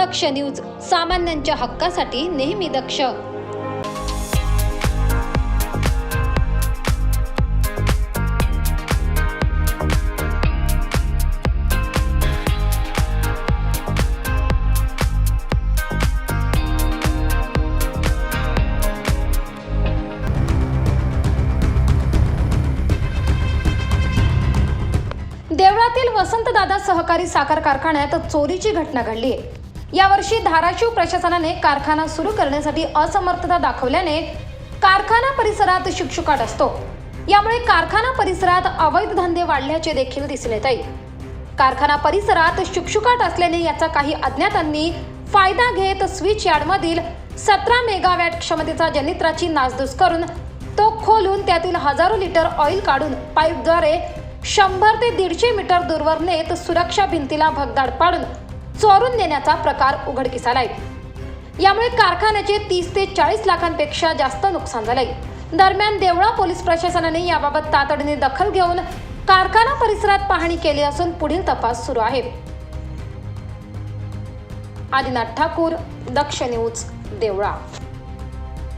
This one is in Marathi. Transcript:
दक्ष न्यूज सामान्यांच्या हक्कासाठी नेहमी दक्ष. देवळातील वसंतदादा सहकारी साखर कारखान्यात चोरीची घटना घडली आहे. यावर्षी धाराशिव प्रशासनाने कारखाना सुरू करण्यासाठी असमर्थता दाखवल्याने कारखाना परिसरात शुकशुकाट असतो. यामुळे कारखाना परिसरात अवैध धंदे वाढल्याचे देखील दिसून येत आहे. कारखाना परिसरात शुकशुकाट असल्याने याचा काही अज्ञातांनी फायदा घेत स्विच यार्डमधील सतरा मेगावॅट क्षमतेचा जनित्राची नासधूस करून तो खोलून त्यातील हजारो लिटर ऑइल काढून पाईपद्वारे शंभर ते दीडशे मीटर दूरवर नेत सुरक्षा भिंतीला भगदाड पाडून चोरून नेण्याचा प्रकार उघडकीस आलाय. यामुळे कारखान्याचे तीस ते चाळीस लाखांपेक्षा जास्त नुकसान झालंय. दरम्यान देवळा पोलीस प्रशासनाने याबाबत तातडीने दखल घेऊन कारखाना परिसरात पाहणी केली असून पुढील तपास सुरू आहे. आदिनाथ ठाकूर दक्ष न्यूज देवळा.